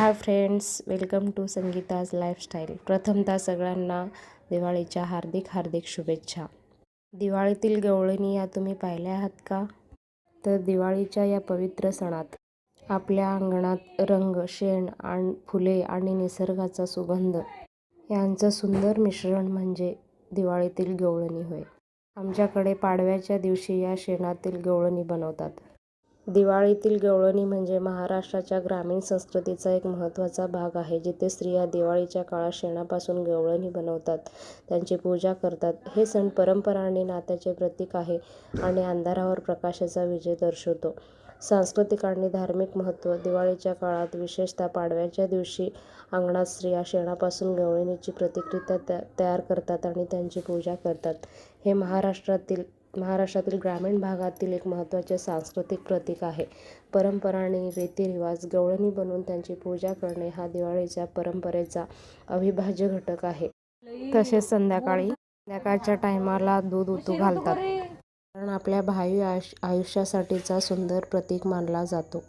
Hi friends welcome to Sangeeta's lifestyle. प्रथमतः सगळ्यांना दिवाळीच्या हार्दिक हार्दिक शुभेच्छा. दिवाळीतील गवळणी या तुम्ही पाहिल्या आहात का? तर दिवाळीच्या या पवित्र सणात आपल्या अंगणात रंग शेण आणि फुले आणि निसर्गाचा सुगंध यांचं सुंदर मिश्रण म्हणजे दिवाळीतील गवळणी होय. आमच्याकडे पाडव्याच्या दिवशी या शेणातील गवळणी बनवतात. दिवाळीतील गवळणी म्हणजे महाराष्ट्राच्या ग्रामीण संस्कृतीचा एक महत्त्वाचा भाग आहे जिथे स्त्रिया दिवाळीच्या काळात शेणापासून गवळणी बनवतात. त्यांची पूजा करतात. हे सण परंपरा आणि नात्याचे प्रतीक आहे आणि अंधारावर प्रकाशाचा विजय दर्शवतो. सांस्कृतिक आणि धार्मिक महत्त्व दिवाळीच्या काळात विशेषतः पाडव्याच्या दिवशी अंगणात स्त्रिया शेणापासून गवळणीची प्रतिकृत्या तयार करतात आणि त्यांची पूजा करतात. हे महाराष्ट्रातील महाराष्ट्रातील ग्रामीण भागातील एक महत्त्वाचे सांस्कृतिक प्रतीक आहे. परंपरा आणि रीतिरिवाज गवळणी बनवून त्यांची पूजा करणे हा दिवाळीच्या परंपरेचा अविभाज्य घटक आहे. तसेच संध्याकाळी संध्याकाळच्या टायमाला दूध उतू घालतात. कारण आपल्या भावी आयुष आयुष्यासाठीचा सुंदर प्रतीक मानला जातो.